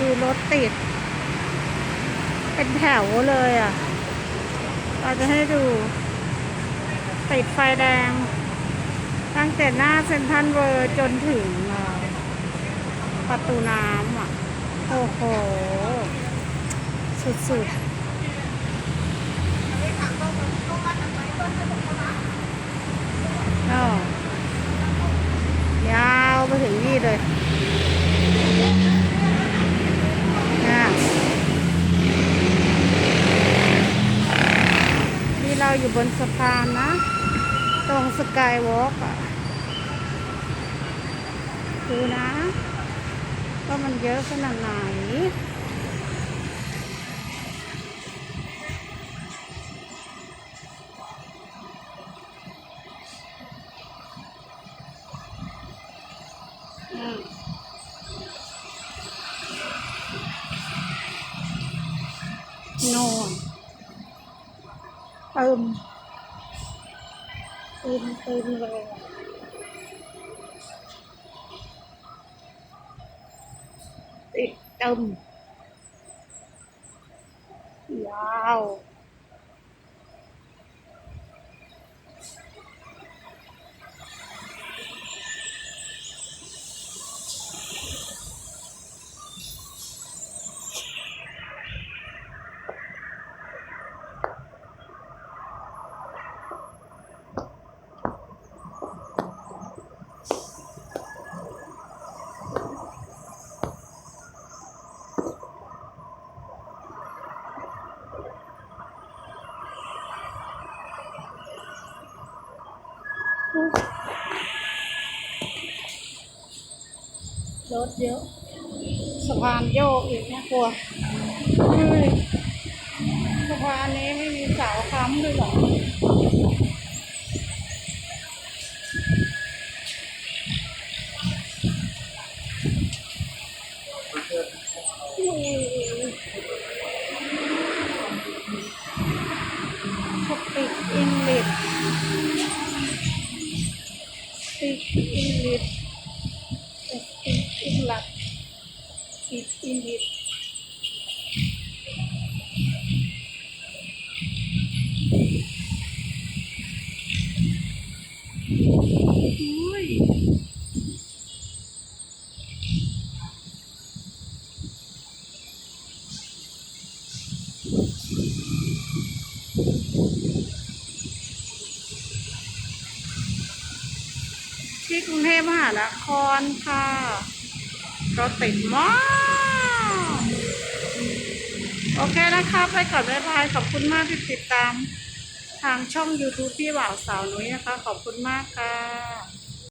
ดูรถติด เป็นแถวเลยอะ เราจะให้ดู ติดไฟแดง ตั้งแต่หน้าเซ็นทรัลเวิร์จนถึงประตูน้ำอะ โอ้โห สุดๆอ้อยาวไปถึงนี่เลยนี่ เราอยู่บนสะพานนะ ตรงสกายวอล์กอะดูนะว่ามันเยอะขนาดไหนอืมโน่ นเติมเติมเติมเลยติดเติมยาว รถเยอะสะพานโยกอีกนะกลัวสะพานนี้ไม่มีเสาค้ำด้วยหรอโอ้ยสปีกอังกฤษ สปีกอังกฤษ speak English speak English อุ้ย ที่กรุงเทพมหานครค่ะรถติดมาก โอเคนะคะ ไปก่อนบ๊ายบาย ขอบคุณมากที่ติดตาม ทางช่อง YouTube พี่บ่าวสาวนุ้ยนะคะ ขอบคุณมากค่ะ